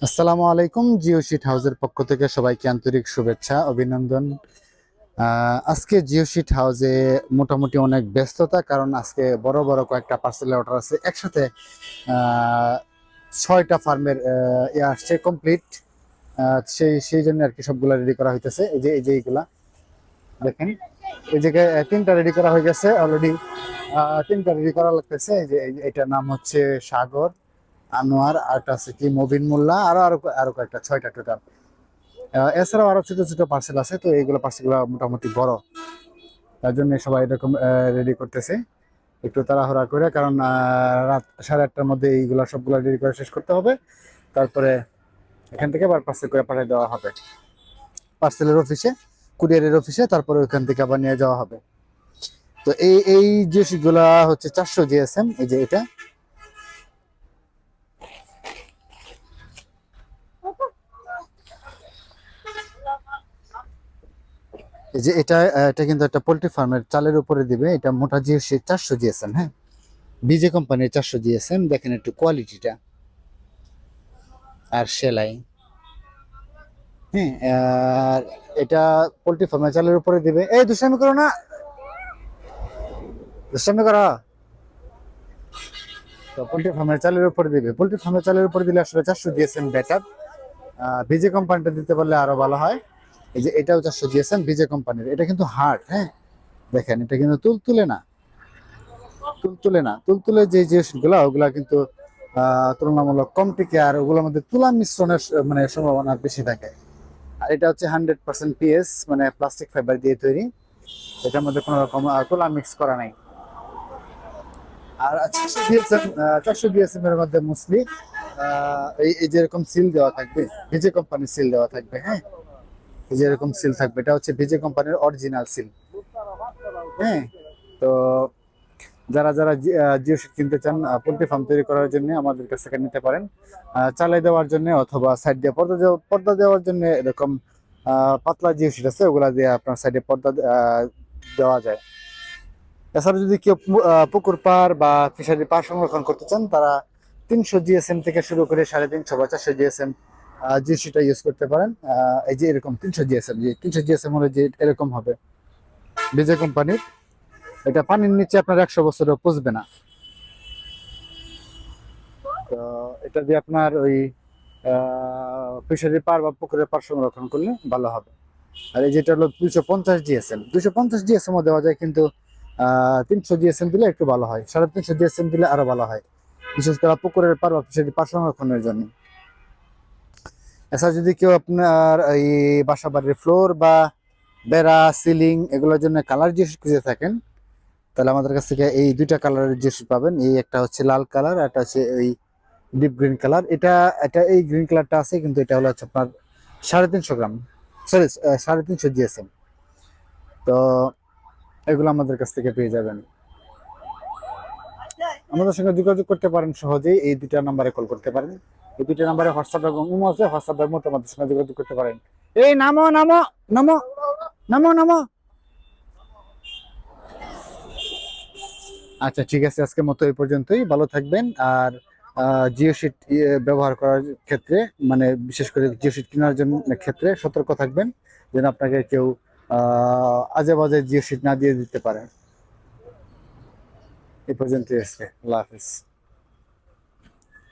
আসসালামু আলাইকুম জিও শিট হাউসের পক্ষ থেকে সবাইকে আন্তরিক শুভেচ্ছা, অভিনন্দন। আজকে জিও শিট হাউসে মোটামুটি অনেক ব্যস্ততা, কারণ আজকে বড় বড় কয়েকটা পার্সেলের অর্ডার আছে। একসাথে ছয়টা ফার্মের ইয়ে আসছে কমপ্লিট সেই সেই জন্য আর কি সবগুলা রেডি করা হইতেছে। এই যে এই যে এইগুলা, দেখেন। এই যে তিনটা রেডি করা হয়ে গেছে অলরেডি তিনটা রেডি করা লাগতেছে। এই যে, এটার নাম হচ্ছে সাগর। আনোয়ার আরটা আছে কি, মবিন মোল্লা, আরও আরও আরও কয়েকটা, ছয়টা টোটাল। এছাড়াও আরও ছোট ছোট পার্সেল আছে, তো এইগুলো পার্সেলগুলো মোটামুটি বড়। তার জন্য সবাই এরকম রেডি করতেছে। একটু তাড়াহুড়া করে, কারণ রাত সাড়ে আটটার মধ্যে এইগুলো সবগুলো রেডি করে শেষ করতে হবে। তারপরে এখান থেকে আবার পার্সেল করে পাঠিয়ে দেওয়া হবে। পার্সেলের অফিসে কুরিয়ারের অফিসে তারপরে ওখান থেকে আবার নিয়ে যাওয়া হবে। তো এই এই যে গুলা হচ্ছে চারশো জিএসএম এই যে এটা যে এটা এটা কিন্তু একটা পোল্ট্রি ফার্মের চালের উপরে দিবে। এটা মোটা জিএসএম চারশো জিএসএম হ্যাঁ? বিজে কোম্পানির চারশো জিএসএম। দেখেন একটু কোয়ালিটিটা। আর সেলাই। হ্যাঁ এটা পোল্ট্রি ফার্মের চালের উপরে দিবে। এই, দুষ্টামি করো না। দুষ্টামি করো। তো পোল্ট্রি ফার্মের চালের উপরে দিবে। পোল্ট্রি ফার্মের চালের উপরে দিলে আসলে চারশো জিএসএম বেটার বিজে কোম্পানিটা দিতে পারলে আরও ভালো হয়। এই যে এটাও চারশো জিএসএম বিজে কোম্পানির, এটা কিন্তু হার্ড হ্যাঁ? দেখেন, এটা কিন্তু তুল তুলে না। তুল তুলে না। তুল তুলে যে জিনিসগুলো, ওগুলা কিন্তু তুলনামূলক কম টিকে আর ওগুলোর মধ্যে তুলা মিশ্রণের মানে সম্ভাবনা বেশি থাকে। আর এটা হচ্ছে হান্ড্রেড পার্সেন্ট পিএস মানে প্লাস্টিক ফাইবার দিয়ে তৈরি। এটার মধ্যে কোনো রকম তুলা মিক্স করা নাই। আর চারশো জিএসএম চারশো জিএসএম এর মধ্যে মুসলি এই যেরকম সিল দেওয়া থাকবে ভিজে কোম্পানির সিল দেওয়া থাকবে হ্যাঁ? এই যে এরকম সিল থাকবে। এটা হচ্ছে ভিজে কোম্পানির অরিজিনাল সিল হ্যাঁ তো যারা যারা জিও শিট কিনতে চান পোল্ট্রি ফার্ম তৈরি করার জন্য আমাদের কাছ থেকে নিতে পারেন। চালাই দেওয়ার জন্য অথবা সাইড দিয়ে পর্দা পর্দা দেওয়ার জন্য এরকম পাতলা জিও শিট আছে, ওগুলা দিয়ে আপনার সাইডে পর্দা দেওয়া যায়। এছাড়া যদি কেউ পুকুর পাড় বা ফিশারি পাড় সংরক্ষণ করতে চান, তারা তিনশো জিএসএম থেকে শুরু করে সাড়ে তিনশো বা চারশো জিএসএম জিএসিটা ইউজ করতে পারেন। এই যে এরকম তিনশো জিএসএম যে তিনশো জিএসএম হলে যে এরকম হবে। বিজয় কোম্পানির, এটা পানির নিচে আপনার একশো বছরও পচবে না। তো এটা দিয়ে আপনার ওই ফিশারি পার বা পুকুরের পার সংরক্ষণ করলে ভালো হবে। আর এই যেটা হলো দুইশো পঞ্চাশ জিএসএম দুইশো পঞ্চাশ জিএসএম দেওয়া যায় কিন্তু তিনশো জিএসএম দিলে একটু ভালো হয়। সাড়ে তিনশো জিএসএম দিলে আরও ভালো হয়। বিশেষ করে পুকুরের পার বা ফিশারি পার সংরক্ষণের জন্য। এছাড়া যদি কেউ আপনার এই বাসা বাড়ির ফ্লোর বা বেড়া সিলিং এগুলোর জন্য কালার যে খুঁজে থাকেন, তাহলে আমাদের কাছ থেকে এই দুইটা কালারের যে পাবেন। এই একটা হচ্ছে লাল কালার একটা হচ্ছে এই ডিপ গ্রিন কালার এটা এটা এই গ্রিন কালারটা আছে, কিন্তু এটা হলো হচ্ছে আপনার সাড়ে তিনশো গ্রাম। সরি সাড়ে তিনশো জিএসএম তো এগুলো আমাদের কাছ থেকে পেয়ে যাবেন। আমাদের সঙ্গে যোগাযোগ করতে পারেন সহজেই। এই দুইটা নাম্বারে কল করতে পারেন। এই দুইটা নাম্বারে হোয়াটসঅ্যাপ এবং ইমো আছে। হোয়াটসঅ্যাপের মতো আমাদের সঙ্গে যোগাযোগ করতে পারেন। এই নামো নামো নামো নামো নামো। আচ্ছা ঠিক আছে। আজকের মতো এই পর্যন্তই। ভালো থাকবেন। আর জিও শিট ব্যবহার করার ক্ষেত্রে মানে বিশেষ করে জিও শিট কেনার জন্য ক্ষেত্রে সতর্ক থাকবেন। যেন আপনাকে কেউ আজে বাজে জিও শিট না দিয়ে দিতে পারে। এই পর্যন্তই আজকে আল্লাহ হাফিজ